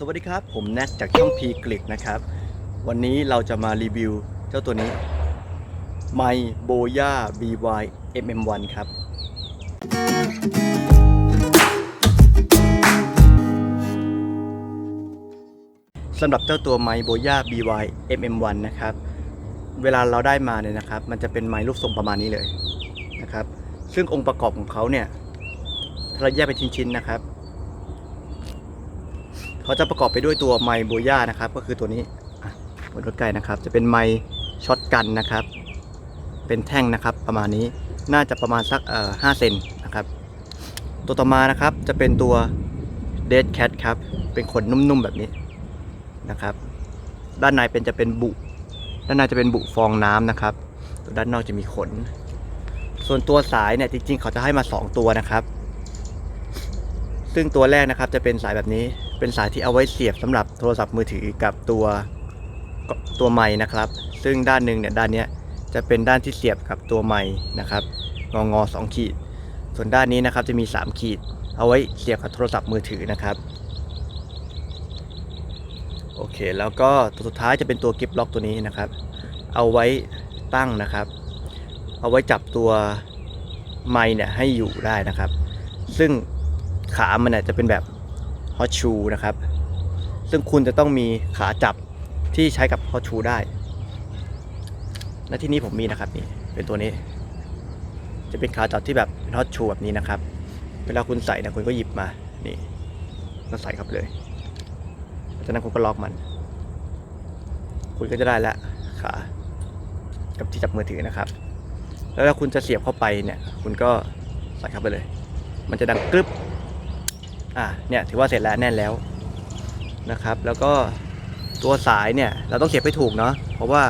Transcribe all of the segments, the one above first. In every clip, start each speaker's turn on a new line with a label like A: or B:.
A: สวัสดีครับ ผมแน็กจากช่องพีกลิกนะครับ วันนี้เราจะมารีวิวเจ้าตัวนี้ไมโบย่า BY MM1 ครับ สำหรับเจ้าตัวไมโบย่า BY MM1 นะครับ เวลาเราได้มาเนี่ยนะครับ มันจะเป็นไมรูปทรงประมาณนี้เลยนะครับ ซึ่งองค์ประกอบของเขาเนี่ยเราแยกเป็นชิ้นๆนะครับ เขาจะประกอบไปด้วยตัวไมโบย่านะครับ ก็คือตัวนี้บนรถไกลนะครับ จะเป็นไมช็อตกันนะครับ เป็นแท่งนะครับ ประมาณนี้น่าจะประมาณสักเอ่อห้าเซนนะครับ ตัวต่อมานะครับจะเป็นตัว Dead Cat ครับ เป็นขนนุ่มๆแบบนี้นะครับ ด้านในเป็นจะเป็นบุ ด้านในจะเป็นบุฟองน้ำนะครับ ตัวด้านนอกจะมีขน ส่วนตัวสายเนี่ยจริงๆ เขาจะให้มา 2 ตัวนะครับ ซึ่งตัวแรกนะครับจะเป็นสายแบบนี้ เป็นสายที่เอาไว้เสียบสำหรับโทรศัพท์มือถือกับตัวตัวไม้นะครับ ซึ่งด้านหนึ่งเนี่ยด้านนี้จะเป็นด้านที่เสียบกับตัวไม้นะครับงองอสองขีด ส่วนด้านนี้นะครับจะมี 3 ขีด เอาไว้เสียบกับโทรศัพท์มือถือนะครับโอเคแล้วก็ตัวสุดท้ายจะเป็นตัวกิฟล็อกตัวนี้นะครับ เอาไว้ตั้งนะครับ เอาไว้จับตัวไม้เนี่ยให้อยู่ได้นะครับ ซึ่งขามันเนี่ยจะเป็นแบบ ฮอตชูนะครับ ซึ่งคุณจะต้องมีขาจับที่ใช้กับฮอตชูได้ และที่นี้ผมมีนะครับนี่เป็นตัวนี้ จะเป็นขาจับที่แบบเป็นฮอตชูแบบนี้นะครับ เวลาคุณใส่เนะคุณก็หยิบมานี่ก็ใส่เข้าไปเลยจากนั้นคุณก็ล็อกมัน คุณก็จะได้แล้วขากับที่จับมือถือนะครับ แล้วถ้าคุณจะเสียบเข้าไปเนี่ย คุณก็ใส่เข้าไปเลย มันจะดังกรึบ อะเนี่ยถือว่าเสร็จแล้วแน่นแล้วนะครับ แล้วก็ตัวสายเนี่ยเราต้องเสียบให้ถูกเนาะเพราะว่า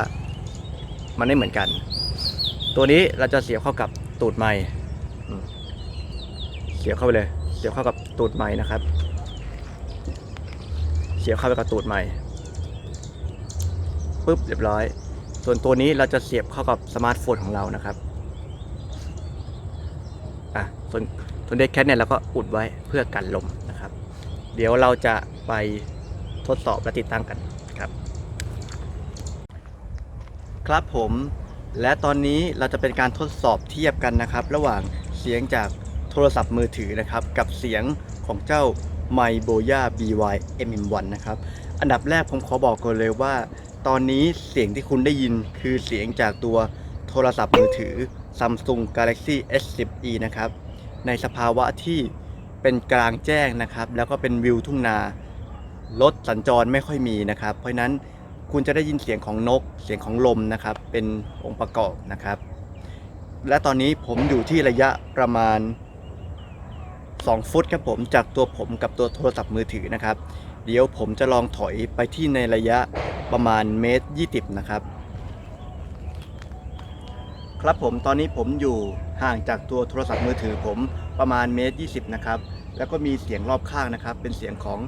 A: มันไม่เหมือนกัน ตัวนี้เราจะเสียบเข้ากับตูดไม้เสียบเข้าไปเลย เสียบเข้ากับตูดไม้นะครับ เสียบเข้าไปกับตูดไม้ปุ๊บเรียบร้อย ส่วนตัวนี้เราจะเสียบเข้ากับสมาร์ทโฟนของเรานะครับอะส่วน ส่วเด็กแคทเนี่ยเราก็อุดไว้เพื่อกันลมนะครับ เดี๋ยวเราจะไปทดสอบและติดตั้งกันครับ ครับผมและตอนนี้เราจะเป็นการทดสอบเทียบกันนะครับ ระหว่างเสียงจากโทรศัพท์มือถือนะครับ กับเสียงของเจ้า m y b o y a BY MM1 นะครับ อันดับแรกผมขอบอกก่อนเลยว่า ตอนนี้เสียงที่คุณได้ยินคือเสียงจากตัวโทรศัพท์มือถือ Samsung Galaxy S10e นะครับ ในสภาวะที่เป็นกลางแจ้งนะครับ แล้วก็เป็นวิวทุ่งนารถสัญจรไม่ค่อยมีนะครับ เพราะนั้นคุณจะได้ยินเสียงของนกเสียงของลมนะครับ เป็นองค์ประกอบนะครับ และตอนนี้ผมอยู่ที่ระยะประมาณ 2 ฟุตครับผมจากตัวผมกับตัวโทรศัพท์มือถือนะครับ เดี๋ยวผมจะลองถอยไปที่ในระยะประมาณเมตร 20 นะครับ ครับผมตอนนี้ผมอยู่ห่างจากตัวโทรศัพท์มือถือผมประมาณเมตร20 นะครับ แล้วก็มีเสียงรอบข้างนะครับ เป็นเสียงของ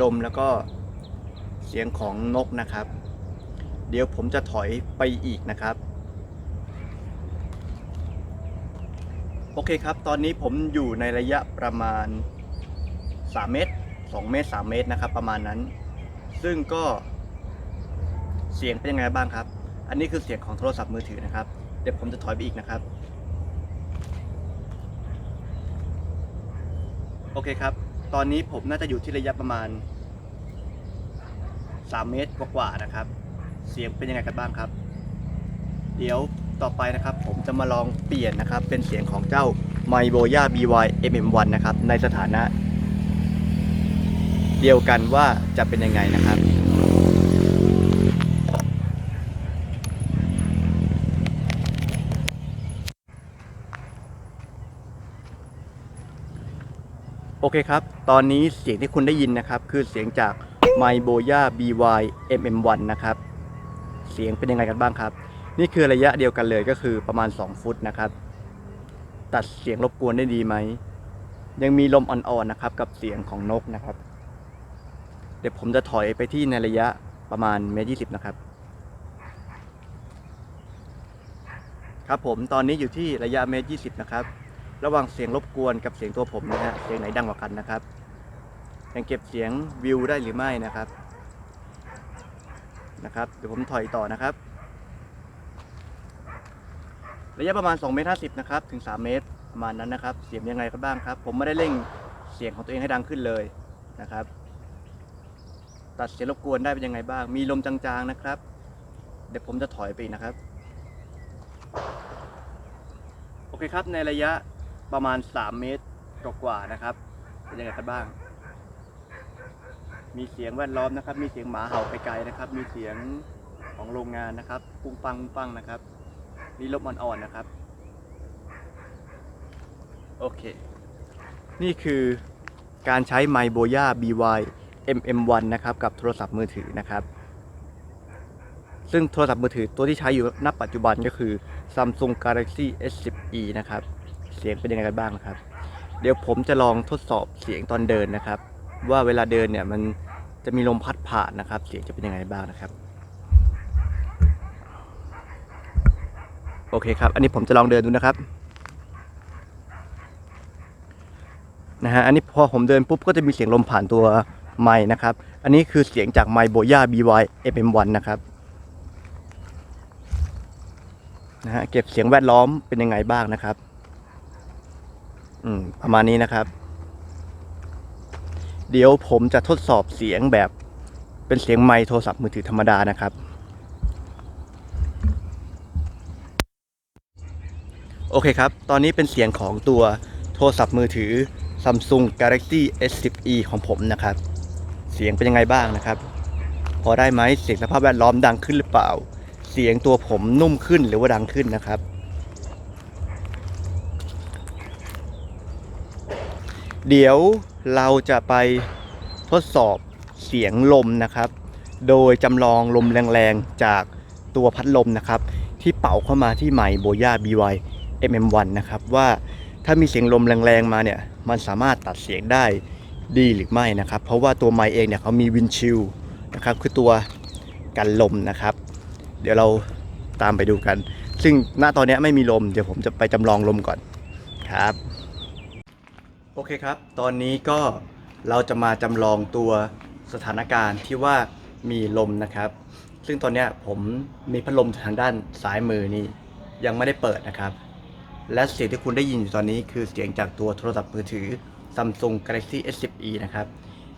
A: ลมแล้วก็เสียงของนกนะครับ เดี๋ยวผมจะถอยไปอีกนะครับ โอเคครับ ตอนนี้ผมอยู่ในระยะประมาณ 3 เมตร 2 เมตร 3 เมตรนะครับ ประมาณนั้น ซึ่งก็เสียงเป็นยังไงบ้างครับ อันนี้คือเสียงของโทรศัพท์มือถือนะครับ เดี๋ยวผมจะถอยไปอีกนะครับ โอเคครับ ตอนนี้ผมน่าจะอยู่ที่ระยะประมาณ 3 เมตรกว่าๆนะครับ เสียงเป็นยังไงกันบ้างครับ เดี๋ยวต่อไปนะครับ ผมจะมาลองเปลี่ยนนะครับ เป็นเสียงของเจ้า m y b o y a BY MM1 นะครับ ในสถานะ เดียวกันว่าจะเป็นยังไงนะครับ อเคครับ ตอนนี้เสียงที่คุณได้ยินนะครับ คือเสียงจาก m y b o y a BY MM1 นะครับ เสียงเป็นยังไงกันบ้างครับ นี่คือระยะเดียวกันเลยก็คือประมาณ 2 ฟุตนะครับ ตัดเสียงรบกวนได้ดีไหม ยังมีลมอ่อนๆนะครับ กับเสียงของนกนะครับ เดี๋ยวผมจะถอยไปที่ในระยะประมาณเมตรยีนะครับ ครับผมตอนนี้อยู่ที่ระยะเมตรยีนะครับ ระหว่างเสียงรบกวนกับเสียงตัวผมนะฮะเสียงไหนดังกว่ากันนะครับยังเก็บเสียงวิวได้หรือไม่นะครับนะครับเดี๋ยวผมถอยต่อนะครับ ระยะประมาณ2เมตร50นะครับถึง 3 เมตรประมาณนั้นนะครับ เสียงยังไงกันบ้างครับ ผมไม่ได้เร่งเสียงของตัวเองให้ดังขึ้นเลยนะครับ ตัดเสียงรบกวนได้เป็นยังไงบ้าง มีลมจางๆนะครับ เดี๋ยวผมจะถอยไปนะครับ โอเคครับในระยะ ประมาณ 3 เมตรกกว่าๆนะครับ เป็นยังไงกันบ้าง มีเสียงแวดล้อมนะครับ มีเสียงหมาเห่าไกลๆนะครับ มีเสียงของโรงงานนะครับ ปุ้งปังปุ้งปังนะครับมีลมอ่อนๆนะครับ โอเค นี่คือการใช้ไมโบย่า BY MM1 นะครับ กับโทรศัพท์มือถือนะครับ ซึ่งโทรศัพท์มือถือตัวที่ใช้อยู่ณปัจจุบันก็คือ Samsung Galaxy S10e นะครับ เสียงเป็นยังไงกันบ้างนะครับ เดี๋ยวผมจะลองทดสอบเสียงตอนเดินนะครับ ว่าเวลาเดินเนี่ยมันจะมีลมพัดผ่านนะครับ เสียงจะเป็นยังไงบ้างนะครับ โอเคครับ อันนี้ผมจะลองเดินดูนะครับนะฮะอันนี้พอผมเดินปุ๊บก็จะมีเสียงลมผ่านตัวไม้นะครับ อันนี้คือเสียงจากไม้โบย่า BY FM1 นะครับนะฮะเก็บเสียงแวดล้อมเป็นยังไงบ้างนะครับ อืม ประมาณนี้นะครับ เดี๋ยวผมจะทดสอบเสียงแบบเป็นเสียงไมค์โทรศัพท์มือถือธรรมดานะครับ โอเคครับ ตอนนี้เป็นเสียงของตัวโทรศัพท์มือถือ Samsung Galaxy S10e ของผมนะครับ เสียงเป็นยังไงบ้างนะครับ พอได้ไหมเสียงสภาพแวดล้อมดังขึ้นหรือเปล่า เสียงตัวผมนุ่มขึ้นหรือว่าดังขึ้นนะครับ เดี๋ยวเราจะไปทดสอบเสียงลมนะครับ โดยจำลองลมแรงๆ จากตัวพัดลมนะครับ ที่เป่าเข้ามาที่ไมค์โบย่า BY MM1 นะครับ ว่าถ้ามีเสียงลมแรงๆมาเนี่ย มันสามารถตัดเสียงได้ดีหรือไม่นะครับ เพราะว่าตัวไมค์เองเนี่ยเขามีวินชิลนะครับ คือตัวกันลมนะครับ เดี๋ยวเราตามไปดูกัน ซึ่งณตอนนี้ไม่มีลม เดี๋ยวผมจะไปจำลองลมก่อนครับ โอเคครับ ตอนนี้ก็เราจะมาจำลองตัวสถานการณ์ที่ว่ามีลมนะครับ ซึ่งตอนนี้ผมมีพัดลมทางด้านซ้ายมือนี่ยังไม่ได้เปิดนะครับ และเสียงที่คุณได้ยินอยู่ตอนนี้คือเสียงจากตัวโทรศัพท์มือถือ Samsung Galaxy S10e นะครับ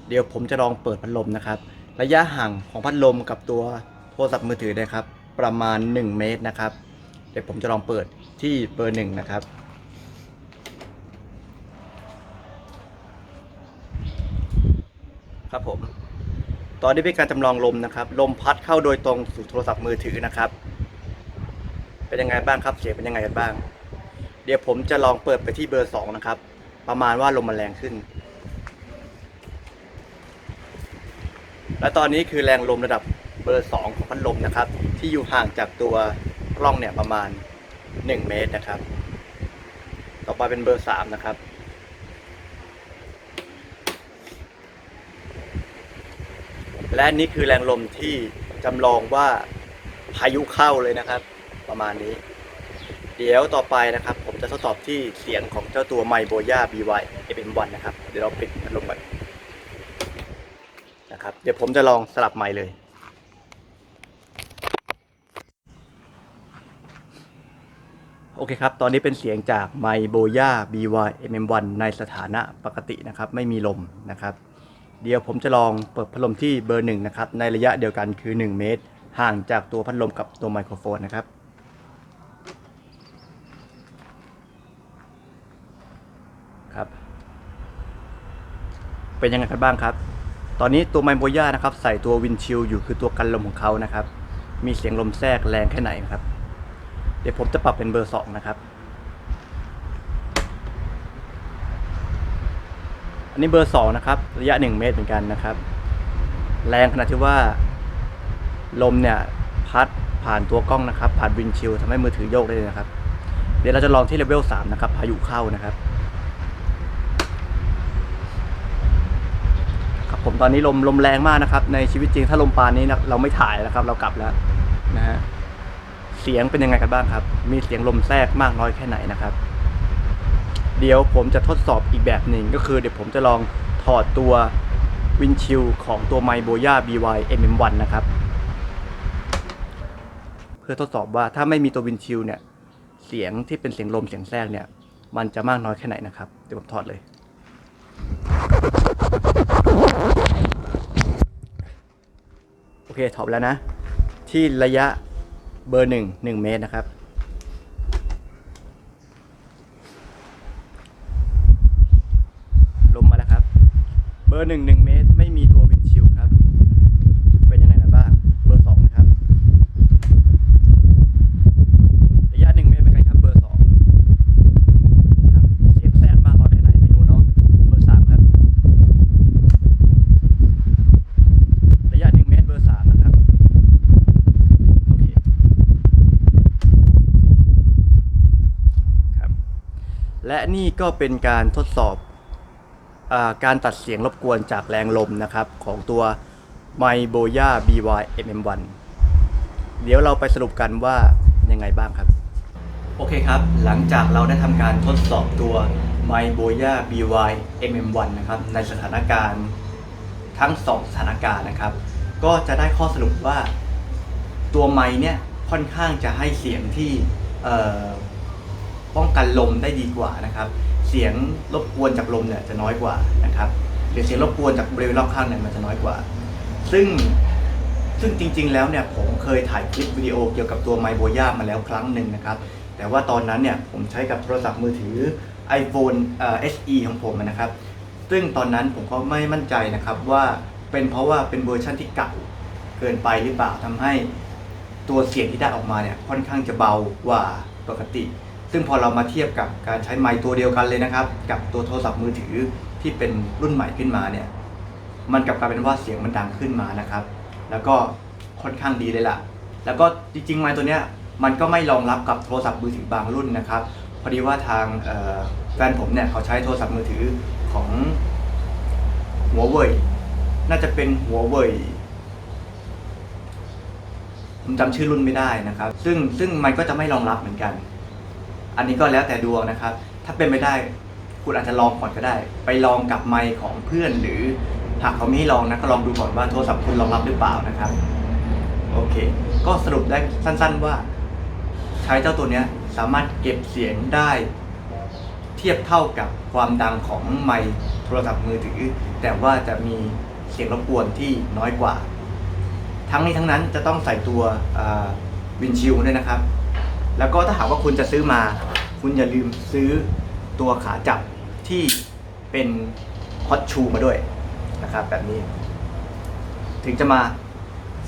A: เดี๋ยวผมจะลองเปิดพัดลมนะครับ ระยะห่างของพัดลมกับตัวโทรศัพท์มือถือนะครับ ประมาณ 1 เมตรนะครับ เดี๋ยวผมจะลองเปิดที่เบอร์หนึ่งนะครับ ครับผม ตอนนี้เป็นการจำลองลมนะครับ ลมพัดเข้าโดยตรงสู่โทรศัพท์มือถือนะครับ เป็นยังไงบ้างครับ เสียงเป็นยังไงกันบ้าง เดี๋ยวผมจะลองเปิดไปที่เบอร์สองนะครับ ประมาณว่าลมมันแรงขึ้น และตอนนี้คือแรงลมระดับเบอร์สองของพัดลมนะครับ ที่อยู่ห่างจากตัวกล้องเนี่ยประมาณ 1 เมตรนะครับ ต่อไปเป็นเบอร์สามนะครับ และนี่คือแรงลมที่จำลองว่าพายุเข้าเลยนะครับ ประมาณนี้ เดี๋ยวต่อไปนะครับ ผมจะทดสอบที่เสียงของเจ้าตัวไมโบย่า BY FM1 นะครับ เดี๋ยวเราปิดพัดลมก่อนนะครับ เดี๋ยวผมจะลองสลับไมเลยโอเคครับ ตอนนี้เป็นเสียงจากไมโบย่า BY MM1 ในสถานะปกตินะครับ ไม่มีลมนะครับ เดี๋ยวผมจะลองเปิดพัดลมที่เบอร์หนึ่งนะครับ ในระยะเดียวกันคือ 1 เมตร ห่างจากตัวพัดลมกับตัวไมโครโฟนนะครับ ครับ เป็นยังไงกันบ้างครับ ตอนนี้ตัวไมโบย่านะครับ ใส่ตัววินชิลอยู่คือตัวกันลมของเขานะครับ มีเสียงลมแทรกแรงแค่ไหนครับ เดี๋ยวผมจะปรับเป็นเบอร์สองนะครับ นนี้เบอร์สองนะครับ ระยะ1เมตรเหมือนกันนะครับ แรงขนาดที่ว่า ลมเนี่ยพัดผ่านตัวกล้องนะครับ ผ่านวินชิลทำให้มือถือโยกได้เลยนะครับ เดี๋ยวเราจะลองที่เลเวล3นะครับพายุเข้านะครับ ครับผมตอนนี้ลมลมแรงมากนะครับ ในชีวิตจริงถ้าลมปานนี้นะเราไม่ถ่ายแล้วครับ เรากลับแล้วนะฮะเสียงเป็นยังไงกันบ้างครับ มีเสียงลมแทรกมากน้อยแค่ไหนนะครับ เดี๋ยวผมจะทดสอบอีกแบบหนึ่งก็คือเดี๋ยวผมจะลองถอดตัววินชิลของตัวไมโบย่า BY MM1 นะครับ เพื่อทดสอบว่าถ้าไม่มีตัววินชิลเนี่ย เสียงที่เป็นเสียงลมเสียงแทรกเนี่ย มันจะมากน้อยแค่ไหนนะครับ เดี๋ยวผมถอดเลย โอเคถอดแล้วนะ ที่ระยะเบอร์หนึ่งหนึ่งเมตรนะครับ ลมมาแล้วครับ เบอร์หนึ่งหนึ่งเมตร ไม่มีตัววินชิลครับ เป็นยังไงกันบ้าง เบอร์สองนะครับ ระยะหนึ่งเมตรเหมือนกันครับ เบอร์สองครับ เสียงแทรกมากน้อยแค่ไหนไม่รู้เนาะ เบอร์สามครับ ระยะหนึ่งเมตรเบอร์สามนะครับ โอเค ครับ และนี่ก็เป็นการทดสอบ การตัดเสียงรบกวนจากแรงลมนะครับ ของตัว m y b o y a BY MM1 เดี๋ยวเราไปสรุปกันว่ายังไงบ้างครับ โอเคครับ หลังจากเราได้ทำการทดสอบตัว m y b o y a BY MM1 นะครับในสถานการณ์ทั้ง 2 สถานการณ์นะครับ ก็จะได้ข้อสรุปว่าตัวไม้เนี่ยค่อนข้างจะให้เสียงที่ป้องกันลมได้ดีกว่านะครับ เสียงรบกวนจากลมเนี่ยจะน้อยกว่านะครับหรือเสียงรบกวนจากบริเวณรอบข้างเนี่ยมันจะน้อยกว่า ซึ่งซึ่งจริง ๆ แล้วเนี่ยผมเคยถ่ายคลิปวิดีโอเกี่ยวกับตัวไมโบย่ามาแล้วครั้งหนึ่งนะครับ แต่ว่าตอนนั้นเนี่ยผมใช้กับโทรศัพท์มือถือ iPhone เอ่อ SE ของผมนะครับ ซึ่งตอนนั้นผมก็ไม่มั่นใจนะครับว่าเป็นเพราะว่าเป็นเวอร์ชันที่เก่าเกินไปหรือเปล่าทำให้ตัวเสียงที่ได้ออกมาเนี่ยค่อนข้างจะเบากว่าปกติ ซึ่งพอเรามาเทียบกับการใช้ไมค์ตัวเดียวกันเลยนะครับ กับตัวโทรศัพท์มือถือที่เป็นรุ่นใหม่ขึ้นมาเนี่ย มันกลับกลายเป็นว่าเสียงมันดังขึ้นมานะครับ แล้วก็ค่อนข้างดีเลยล่ะ แล้วก็จริงๆไมค์ตัวเนี้ยมันก็ไม่รองรับกับโทรศัพท์มือถือบางรุ่นนะครับ พอดีว่าทางแฟนผมเนี่ยเขาใช้โทรศัพท์มือถือของหัวเว่ยน่าจะเป็นหัวเว่ยผมจำชื่อรุ่นไม่ได้นะครับ ซึ่งซึ่งมันก็จะไม่รองรับเหมือนกัน อันนี้ก็แล้วแต่ดวงนะครับ ถ้าเป็นไปได้คุณอาจจะลองก่อนก็ได้ ไปลองกับไมค์ของเพื่อนหรือหากเขาไม่ให้ลองนะก็ลองดูก่อนว่าโทรศัพท์คุณรองรับหรือเปล่านะครับโอเค ก็สรุปได้สั้นๆว่า ใช้เจ้าตัวเนี้ยสามารถเก็บเสียงได้ เทียบเท่ากับความดังของไมค์โทรศัพท์มือถือ แต่ว่าจะมีเสียงรบกวนที่น้อยกว่า ทั้งนี้ทั้งนั้นจะต้องใส่ตัววินชิลด้วยนะครับ แล้วก็ถ้าหากว่าคุณจะซื้อมา คุณอย่าลืมซื้อตัวขาจับที่เป็นฮอตชูมาด้วยนะครับแบบนี้ ถึงจะมา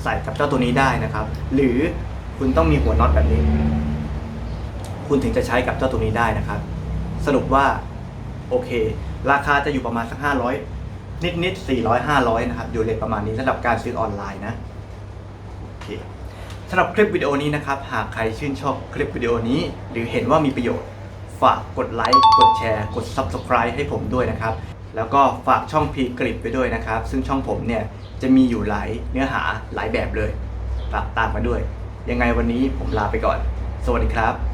A: ใส่กับเจ้าตัวนี้ได้นะครับ หรือคุณต้องมีหัวน็อตแบบนี้ คุณถึงจะใช้กับเจ้าตัวนี้ได้นะครับ สรุปว่าโอเค ราคาจะอยู่ประมาณสักห้าร้อยนิดนิดสี่ร้อยห้าร้อยนะครับ อยู่เลทประมาณนี้สำหรับการซื้อออนไลน์นะ โอเคำหรับคลิปวิดีโอนี้นะครับ หากใครชื่นชอบคลิปวิดีโอนี้ หรือเห็นว่ามีประโยชน์ ฝากกดไลค์ กดแชร์ กด Subscribe ให้ผมด้วยนะครับ แล้วก็ฝากช่องพีกริปไปด้วยนะครับ ซึ่งช่องผมเนี่ยจะมีอยู่หลายเนื้อหาหลายแบบเลย ฝากตามมาด้วย ยังไงวันนี้ผมลาไปก่อน สวัสดีครับ